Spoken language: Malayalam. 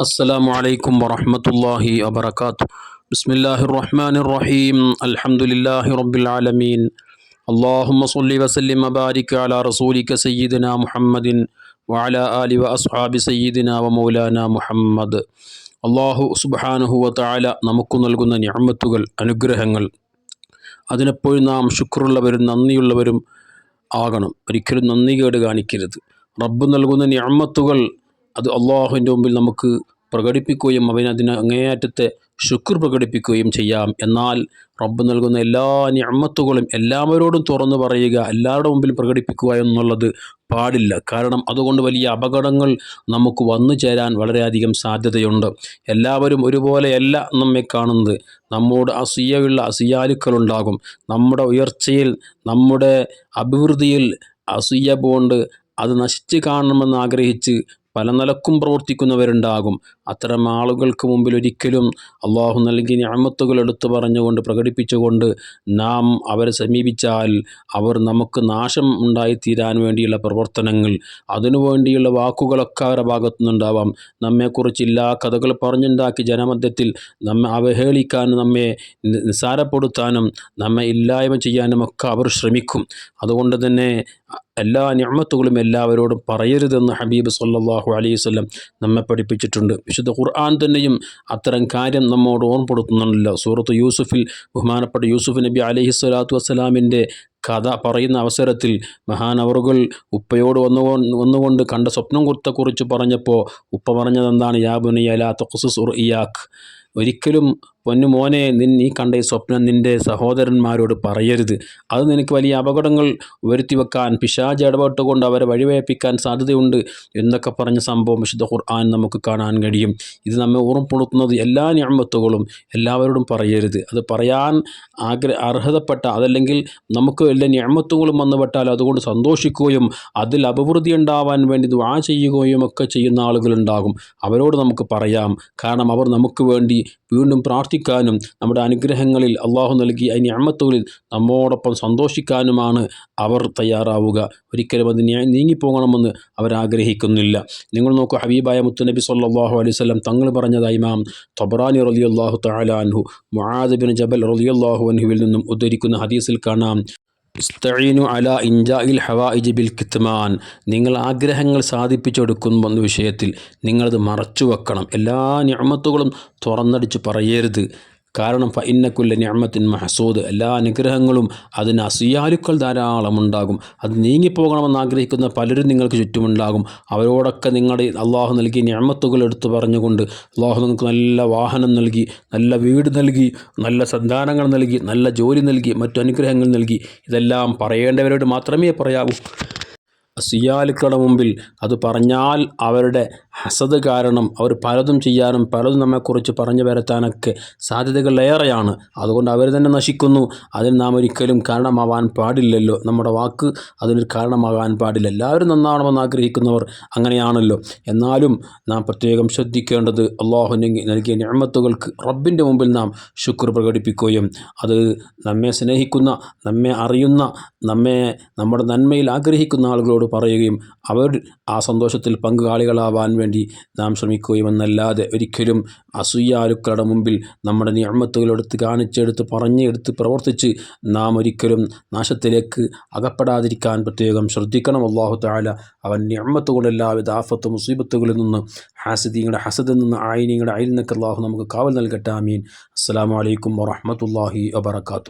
السلام عليكم ورحمة الله وبركاته بسم الله الرحمن الرحيم الحمد لله رب العالمين اللهم صل وسلم وبارك على رسولك سيدنا محمد وعلى آل وأصحاب سيدنا ومولانا محمد അള്ളാഹു സുബാനുഹുവ താല നമുക്ക് നൽകുന്ന ഞാമത്തുകൾ അനുഗ്രഹങ്ങൾ അതിനെപ്പോഴും നാം ശുക്രുള്ളവരും നന്ദിയുള്ളവരും ആകണം ഒരിക്കലും നന്ദി കേട് കാണിക്കരുത് റബ്ബ് നൽകുന്ന ഞാമത്തുകൾ അത് അള്ളാഹുവിൻ്റെ മുമ്പിൽ നമുക്ക് പ്രകടിപ്പിക്കുകയും അവനതിന് അങ്ങേയറ്റത്തെ ശുക്ർ പ്രകടിപ്പിക്കുകയും ചെയ്യാം. എന്നാൽ റബ്ബ് നൽകുന്ന എല്ലാ ഞമ്മത്തുകളും എല്ലാവരോടും തുറന്നു പറയുക എല്ലാവരുടെ മുമ്പിൽ പ്രകടിപ്പിക്കുക എന്നുള്ളത് പാടില്ല. കാരണം അതുകൊണ്ട് വലിയ അപകടങ്ങൾ നമുക്ക് വന്നു ചേരാൻ വളരെയധികം സാധ്യതയുണ്ട്. എല്ലാവരും ഒരുപോലെയല്ല നമ്മെ കാണുന്നത്. നമ്മോട് അസൂയയുള്ള അസിയാലുക്കളുണ്ടാകും. നമ്മുടെ ഉയർച്ചയിൽ നമ്മുടെ അഭിവൃദ്ധിയിൽ അസൂയ പോണ്ട് അത് നശിച്ച് കാണണമെന്ന് ആഗ്രഹിച്ച് പല നിലക്കും പ്രവർത്തിക്കുന്നവരുണ്ടാകും. അത്തരം ആളുകൾക്ക് മുമ്പിൽ ഒരിക്കലും അള്ളാഹു നൽകി ഞാമത്തുകൾ എടുത്തു പറഞ്ഞുകൊണ്ട് പ്രകടിപ്പിച്ചുകൊണ്ട് നാം അവരെ സമീപിച്ചാൽ അവർ നമുക്ക് നാശം ഉണ്ടായിത്തീരാൻ വേണ്ടിയുള്ള പ്രവർത്തനങ്ങൾ അതിനുവേണ്ടിയുള്ള വാക്കുകളൊക്കെ അവരുടെ ഭാഗത്തുനിന്നുണ്ടാവാം നമ്മെക്കുറിച്ചില്ല കഥകൾ പറഞ്ഞുണ്ടാക്കി ജനമധ്യത്തിൽ നമ്മെ അവഹേളിക്കാനും നമ്മെ നിസ്സാരപ്പെടുത്താനും നമ്മെ ഇല്ലായ്മ ചെയ്യാനും ഒക്കെ അവർ ശ്രമിക്കും. അതുകൊണ്ട് തന്നെ എല്ലാ ഞാമത്തുകളും എല്ലാവരോടും പറയരുതെന്ന് ഹബീബ് സല്ലാഹു അലൈഹി വല്ലം നമ്മെ പഠിപ്പിച്ചിട്ടുണ്ട്. വിശുദ്ധ ഖുർആൻ തന്നെയും അത്തരം കാര്യം നമ്മോട് ഓർമ്മപ്പെടുത്തുന്നുണ്ടല്ലോ. സൂറത്ത് യൂസുഫിൽ ബഹുമാനപ്പെട്ട യൂസുഫ് നബി അലഹി സ്വലാത്തു വസ്സലാമിന്റെ കഥ പറയുന്ന അവസരത്തിൽ മഹാനവറുകൾ ഉപ്പയോട് വന്നു വന്നുകൊണ്ട് കണ്ട സ്വപ്നം കുറിച്ച് പറഞ്ഞപ്പോൾ ഉപ്പ പറഞ്ഞത് എന്താണ് ലാ അലാ തൊക്കുസുർ ഇയാഖ് ഒരിക്കലും പൊന്നു മോനെ നിൻ നീ കണ്ട ഈ സ്വപ്നം നിന്റെ സഹോദരന്മാരോട് പറയരുത്. അത് നിനക്ക് വലിയ അപകടങ്ങൾ വരുത്തി വെക്കാൻ പിശാജ് ഇടപെട്ടുകൊണ്ട് അവരെ വഴിവേപ്പിക്കാൻ സാധ്യതയുണ്ട് എന്നൊക്കെ പറഞ്ഞ സംഭവം വിശുദ്ധ ഖുർആൻ നമുക്ക് കാണാൻ കഴിയും. ഇത് നമ്മെ ഓർമ്മപ്പെടുത്തുന്നത് എല്ലാ ഞാമത്തുകളും എല്ലാവരോടും പറയരുത്. അത് പറയാൻ ആഗ്ര അർഹതപ്പെട്ട അതല്ലെങ്കിൽ നമുക്ക് എല്ലാ ഞാമത്തുകളും വന്നുപെട്ടാൽ അതുകൊണ്ട് സന്തോഷിക്കുകയും അതിൽ അഭിവൃദ്ധി ഉണ്ടാവാൻ വേണ്ടി ദ്വാ ചെയ്യുകയും ഒക്കെ ചെയ്യുന്ന ആളുകളുണ്ടാകും. അവരോട് നമുക്ക് പറയാം. കാരണം അവർ നമുക്ക് വേണ്ടി വീണ്ടും പ്രാർത്ഥിക്കാനും നമ്മുടെ അനുഗ്രഹങ്ങളിൽ അള്ളാഹു നൽകി അതിന് അമ്മത്തൂരിൽ നമ്മോടൊപ്പം സന്തോഷിക്കാനുമാണ് അവർ തയ്യാറാവുക. ഒരിക്കലും അത് നീങ്ങിപ്പോകണമെന്ന് അവരാഗ്രഹിക്കുന്നില്ല നിങ്ങൾ നോക്കൂ ഹബീബായ മുത്തുനബി സല്ലാഹു അലൈഹി തങ്ങൾ പറഞ്ഞതായി മാം തൊബറാനി റലിയല്ലാഹു തലാൻഹു മുഹാദബിൻ ജബൽ റലിയല്ലാഹു അൻഹുവിൽ നിന്നും ഉദ്ധരിക്കുന്ന ഹദീസിൽ കാണാം. ഇസ്തഈനു അല ഇൻജാഇൽ ഹവായിജ് ബിൽ കിത്മാൻ. നിങ്ങൾ ആഗ്രഹങ്ങൾ സാധിപ്പിച്ചെടുക്കുന്ന വിഷയത്തിൽ നിങ്ങളത് മറച്ചു വെക്കണം എല്ലാ ഞാമത്തുകളും തുറന്നടിച്ച് പറയരുത്. കാരണം ഇന്നക്കുല്ല ഞമ്മത്തിൻ മഹസൂദ്. എല്ലാ അനുഗ്രഹങ്ങളും അതിന് അസുയാലുക്കൾ ധാരാളം ഉണ്ടാകും. അത് നീങ്ങിപ്പോകണമെന്ന് ആഗ്രഹിക്കുന്ന പലരും നിങ്ങൾക്ക് ചുറ്റുമുണ്ടാകും. അവരോടൊക്കെ നിങ്ങളുടെ അള്ളാഹു നൽകിയ ഞമ്മത്തുകൾ എടുത്തു പറഞ്ഞുകൊണ്ട് അള്ളാഹു നിങ്ങൾക്ക് നല്ല വാഹനം നൽകി നല്ല വീട് നൽകി നല്ല സന്താനങ്ങൾ നൽകി നല്ല ജോലി നൽകി മറ്റു അനുഗ്രഹങ്ങൾ നൽകി. ഇതെല്ലാം പറയേണ്ടവരോട് മാത്രമേ പറയാവൂ. സിയാലുക്കളുടെ മുമ്പിൽ അത് പറഞ്ഞാൽ അവരുടെ ഹസത് കാരണം അവർ പലതും ചെയ്യാനും പലതും നമ്മെക്കുറിച്ച് പറഞ്ഞു വരത്താനൊക്കെ സാധ്യതകൾ അതുകൊണ്ട് അവർ തന്നെ നശിക്കുന്നു. അതിന് നാം ഒരിക്കലും കാരണമാവാൻ പാടില്ലല്ലോ. നമ്മുടെ വാക്ക് അതിനൊരു കാരണമാകാൻ പാടില്ല. എല്ലാവരും നന്നാവണമെന്ന് ആഗ്രഹിക്കുന്നവർ അങ്ങനെയാണല്ലോ. എന്നാലും നാം പ്രത്യേകം ശ്രദ്ധിക്കേണ്ടത് അള്ളാഹു നൽകിയ ഞാമത്തുകൾക്ക് റബ്ബിന്റെ മുമ്പിൽ നാം ശുക്ർ പ്രകടിപ്പിക്കുകയും അത് നമ്മെ സ്നേഹിക്കുന്ന നമ്മെ അറിയുന്ന നമ്മെ നമ്മുടെ നന്മയിൽ ആഗ്രഹിക്കുന്ന ആളുകളോട് പറയുകയും അവർ ആ സന്തോഷത്തിൽ പങ്കാളികളാവാൻ വേണ്ടി നാം ശ്രമിക്കുകയും എന്നല്ലാതെ ഒരിക്കലും അസൂയാലുക്കളുടെ മുമ്പിൽ നമ്മുടെ നിയമത്തുകളെടുത്ത് കാണിച്ചെടുത്ത് പറഞ്ഞെടുത്ത് പ്രവർത്തിച്ച് നാം ഒരിക്കലും നാശത്തിലേക്ക് അകപ്പെടാതിരിക്കാൻ പ്രത്യേകം ശ്രദ്ധിക്കണം. അള്ളാഹു താല അവൻ നിയമത്തുകളെല്ലാവിധ ആഫത്ത് മുസീബത്തുകളിൽ നിന്ന് ഹാസിദീങ്ങളുടെ ഹസദിൽ നിന്ന് ആയിനിങ്ങളുടെ അയിൽ നിന്നൊക്കെ അള്ളാഹു നമുക്ക് കാവൽ നൽകട്ടെ. ആമീൻ. അസ്സാം വലൈക്കും വറഹമത്തല്ലാഹി വബർക്കാത്തു